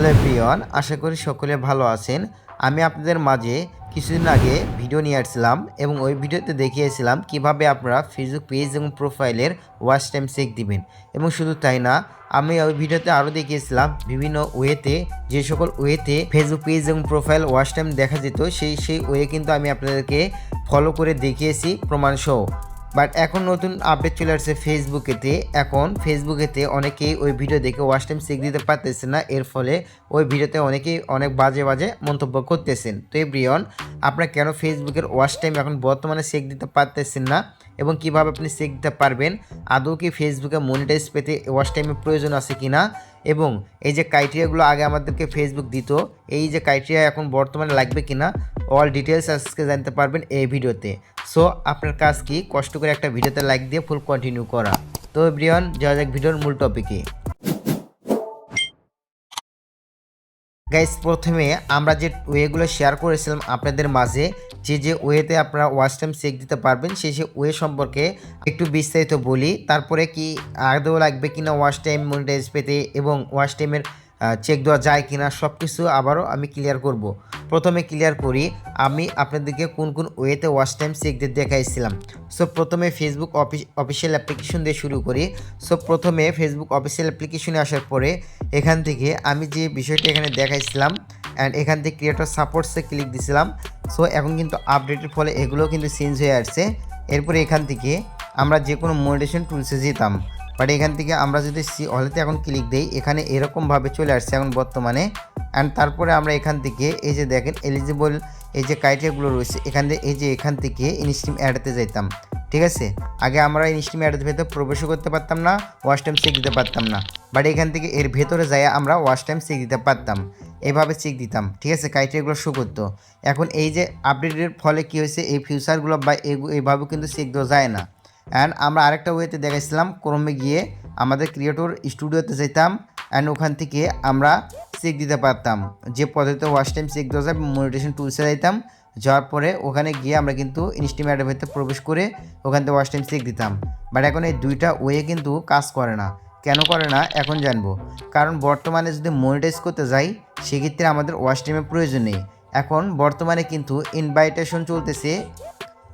Hello প্রিয়ন, আশা করি সকলে ভালো আছেন। আমি আপনাদের মাঝে কিছুদিন আগে ভিডিও নিয়ে আসছিলাম এবং ওই ভিডিওতে দেখিয়েছিলাম কীভাবে আপনারা ফেসবুক পেজ এবং প্রোফাইলের ওয়াচ টাইম চেক দিবেন। এবং শুধু তাই না, আমি ওই ভিডিওতে আরও দেখিয়েছিলাম বিভিন্ন ওয়েতে, যে সকল ওয়েতে ফেসবুক পেজ এবং প্রোফাইল ওয়াচ টাইম দেখা যেত, সেই সেই ওয়ে কিন্তু আমি আপনাদেরকে ফলো করে দেখিয়েছি প্রমাণ সহ বাট এখন নতুন আপডেট চলে আসছে ফেসবুকেতে এখন ফেসবুকেতে অনেকেই ওই ভিডিও দেখে ওয়াশ টাইম শিখ দিতে পারতেছে না। এর ফলে ওই ভিডিওতে অনেকেই অনেক বাজে বাজে মন্তব্য করতেছেন। তো এই ব্রিয়ন আপনারা কেন ফেসবুকের ওয়াশ টাইম এখন বর্তমানে শেখ দিতে পারতেছেন না? এবং কীভাবে আপনি শিখতে পারবেন, আদৌ কি ফেসবুকে মনিটাইজ পেতে ওয়াশ টাইমের প্রয়োজন আছে কি না এবং এই যে ক্রাইটেরিয়াগুলো আগে আমাদেরকে ফেসবুক দিত, এই যে ক্রাইটেরিয়া এখন বর্তমানে লাগবে কি না অল ডিটেলস আজকে জানতে পারবেন এই ভিডিওতে। সো আপনার কাজ কি? কষ্ট করে একটা ভিডিওতে লাইক দিয়ে ফুল কন্টিনিউ করা। তো ব্রিয়ন যাওয়া যাক ভিডিওর মূল টপিকে গাইস প্রথমে আমরা যে ওয়েগুলো শেয়ার করেছিলাম আপনাদের মাঝে, যে যে ওয়েতে আপনারা ওয়াচ টাইম চেক দিতে পারবেন, সেই সেই ওয়ে সম্পর্কে একটু বিস্তারিত বলি। তারপরে কি আদৌ লাগবে কিনা ওয়াচ টাইম মনিটাইজ পেতে এবং ওয়াচ টাইমের চেক দেওয়া যায় কি না সব কিছু আবারও আমি ক্লিয়ার করব। প্রথমে ক্লিয়ার করি, আমি আপনাদেরকে কোন কোন ওয়েতে ওয়াচ টাইম চেক দিয়ে দেখাইছিলাম। সো প্রথমে ফেসবুক অফিস অফিসিয়াল অ্যাপ্লিকেশন দিয়ে শুরু করি। সো প্রথমে ফেসবুক অফিসিয়াল অ্যাপ্লিকেশনে আসার পরে এখান থেকে আমি যে বিষয়টি এখানে দেখাইছিলাম অ্যান্ড এখান থেকে ক্রিয়েটর সাপোর্টসে ক্লিক দিছিলাম। সো এখন কিন্তু আপডেটের ফলে এগুলো কিন্তু চেঞ্জ হয়ে আসছে। এরপরে এখান থেকে আমরা যে কোনো মনিটেশন টুলসে যেতাম। বাট এখান থেকে আমরা যদি সি হলেতে এখন ক্লিক দিই, এখানে এরকমভাবে চলে আসছে এখন বর্তমানে। অ্যান্ড তারপরে আমরা এখান থেকে এই যে দেখেন এলিজিবল এই যে ক্রাইটেরিয়াগুলো রয়েছে, এখান থেকে এই যে এখান থেকে ইনস্টিম অ্যাডতে যেতাম ঠিক আছে? আগে আমরা ইনস্টিম অ্যাডের ভেতরে প্রবেশও করতে পারতাম না ওয়াশ টাইম চেক দিতে পারতাম না। বাট এখান থেকে এর ভেতরে যাই আমরা ওয়াশ টাইম চেক দিতে পারতাম। এভাবে চেক দিতাম। ঠিক আছে? ক্রাইটেরিয়াগুলো শো করতো। এখন এই যে আপডেটের ফলে কী হয়েছে? এই ফিউচারগুলো বা এইভাবে কিন্তু চেক দেওয়া যায় না। অ্যান্ড আমরা আরেকটা ওয়েতে দেখাইছিলাম ক্রমে গিয়ে আমাদের ক্রিয়েটর স্টুডিওতে যেতাম অ্যান্ড ওখান থেকে আমরা চেক দিতে পারতাম। যে পদ্ধতিতে ওয়াশ টাইম চেক দেওয়া যায় মনিটেশন টুলসে যাইতাম, যাওয়ার পরে ওখানে গিয়ে আমরা কিন্তু ইনস্টিমেটের ভেতরে প্রবেশ করে ওখান থেকে ওয়াশ টাইম চেক দিতাম। বাট এখন এই দুইটা ওয়ে কিন্তু কাজ করে না। কেন করে না? এখন জানব। কারণ বর্তমানে যদি মনিটাইজ করতে যাই, সেক্ষেত্রে আমাদের ওয়াশ টাইমের প্রয়োজন নেই। এখন বর্তমানে কিন্তু ইনভাইটেশন চলতেছে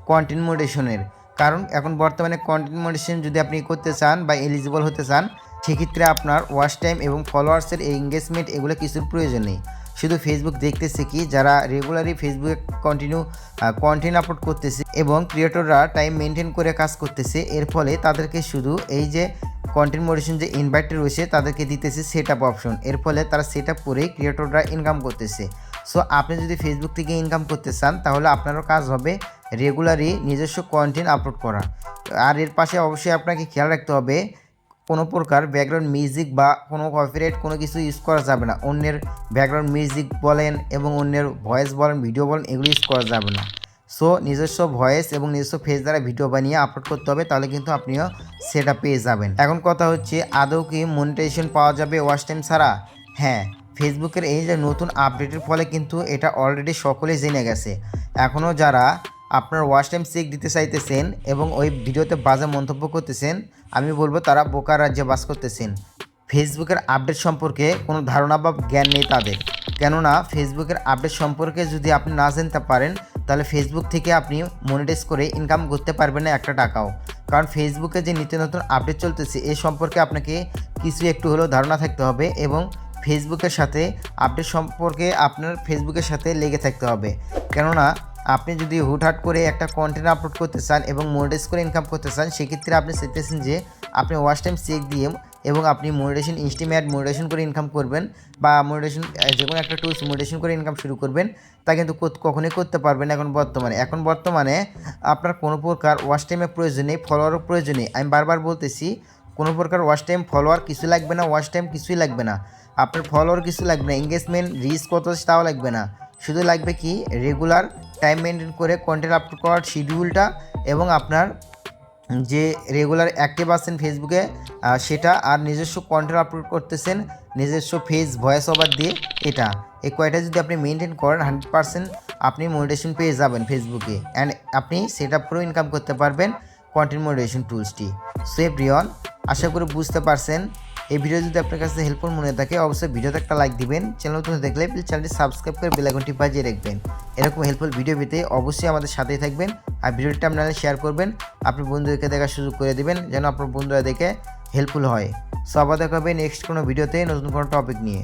কন্টেন্ট মডিশনের কারণ এখন বর্তমানে কন্টেন্ট মডিশন যদি আপনি করতে চান বা এলিজিবল হতে চান, সেক্ষেত্রে আপনার ওয়াচ টাইম এবং ফলোয়ার্সের এঙ্গেজমেন্ট এগুলো কিছুর প্রয়োজন নেই। শুধু ফেসবুক দেখতেছে কি, যারা রেগুলারলি ফেসবুকে কন্টিনিউ কন্টেন্ট আপলোড করতেছে এবং ক্রিয়েটররা টাইম মেনটেন করে কাজ করতেছে, এর ফলে তাদেরকে শুধু এই যে কন্টেন্ট মডিশন যে ইনভাইট রয়েছে, তাদেরকে দিতেছে সেট আপ অপশন এর ফলে তারা সেট আপ করেই ক্রিয়েটররা ইনকাম করতেছে। সো আপনি যদি ফেসবুক থেকে ইনকাম করতে চান, তাহলে আপনারও কাজ হবে রেগুলারই নিজস্ব কন্টেন্ট আপলোড করা। আর এর পাশে অবশ্যই আপনাকে খেয়াল রাখতে হবে, কোনো প্রকার ব্যাকগ্রাউন্ড মিউজিক বা কোনো কপিরাইট কোনো কিছু ইউজ করা যাবে না। অন্যের ব্যাকগ্রাউন্ড মিউজিক বলেন এবং অন্যের ভয়েস বলেন ভিডিও বলেন, এগুলো ইউজ করা যাবে না। সো নিজস্ব ভয়েস এবং নিজস্ব ফেস দ্বারা ভিডিও বানিয়ে আপলোড করতে হবে, তাহলে কিন্তু আপনিও সেটা পেয়ে যাবেন। এখন কথা হচ্ছে, আদৌ কি মনিটাইজেশন পাওয়া যাবে ওয়াচ টাইম ছাড়া? হ্যাঁ। ফেসবুকের এই যে নতুন আপডেটের ফলে কিন্তু এটা অলরেডি সকলেই জেনে গেছে। এখনও যারা আপনার ওয়াচ টাইম চেক দিতে চাইতেছেন এবং ওই ভিডিওতে বাজে মন্তব্য করতেছেন, আমি বলব তারা বোকার রাজ্যে বাস করতেছেন। ফেসবুকের আপডেট সম্পর্কে কোনো ধারণা বা জ্ঞান নেই তাদের। কেননা ফেসবুকের আপডেট সম্পর্কে যদি আপনি না জানতে পারেন, তাহলে ফেসবুক থেকে আপনি মনিটাইজ করে ইনকাম করতে পারবেন না একটা টাকাও। কারণ ফেসবুকে যে নিত্য নতুন আপডেট চলতেছে, এ সম্পর্কে আপনাকে কিছু একটু হলেও ধারণা থাকতে হবে এবং ফেসবুকের সাথে আপডেট সম্পর্কে আপনার ফেসবুকের সাথে লেগে থাকতে হবে। কেননা, আপনি যদি হুটহাট করে একটা কন্টেন্ট আপলোড করতে চান এবং মনিটাইজ করে ইনকাম করতে চান, সেক্ষেত্রে আপনি চাইতেছেন যে আপনি ওয়াচ টাইম চেক দিয়ে এবং আপনি মনিটেশন ইনস্টিমেট মনিটেশন করে ইনকাম করবেন বা মনিটেশন যে কোনো একটা টুলস মনিটেশন করে ইনকাম শুরু করবেন, তা কিন্তু কখনোই করতে পারবেন এখন বর্তমানে। এখন বর্তমানে আপনার কোনো প্রকার ওয়াচ টাইমের প্রয়োজন নেই ফলোয়ারও প্রয়োজন নেই। আমি বারবার বলতেছি কোনো প্রকার ওয়াচ টাইম ফলোয়ার কিছু লাগবে না ওয়াচ টাইম কিছুই লাগবে না। আপনার ফলোয়ার কিছু লাগবে না এঙ্গেজমেন্ট রিচ কত তাও লাগবে না। শুধু লাগবে কি রেগুলার টাইম মেনটেন করে কন্টেন্ট আপলোড করার শিডিউলটা এবং আপনার যে রেগুলার অ্যাক্টিভ আছেন ফেসবুকে সেটা আর নিজস্ব কন্টেন্ট আপলোড করতেছেন, নিজস্ব ফেস ভয়েস ওভার দিয়ে, এটা। এই কয়টা যদি আপনি মেনটেন করেন হান্ড্রেড পার্সেন্ট আপনি মোটিভেশন পেয়ে যাবেন ফেসবুকে অ্যান্ড আপনি সেটা পুরো ইনকাম করতে পারবেন কন্টেন্ট মোটিভেশন টুলসটি সো এভরিওয়ান আশা করি বুঝতে পারছেন। এই ভিডিও যদি আপনার কাছে হেল্পফুল মনে থাকে, অবশ্যই ভিডিওতে একটা লাইক দিবেন। চ্যানেল নতুন দেখলে প্লিজ চ্যানেলটি সাবস্ক্রাইব করে বেল আইকনটি বাজিয়ে রাখবেন। এরকম হেল্পফুল ভিডিও পেতে অবশ্যই আমাদের সাথেই থাকবেন আর ভিডিওটি আপনারা শেয়ার করবেন। আপনার বন্ধুদেরকে দেখার সুযোগ করে দেবেন, যেন আপনার বন্ধুরা দেখে হেল্পফুল হয়। সো আবার দেখা হবে নেক্সট কোনো ভিডিওতে নতুন কোনো টপিক নিয়ে।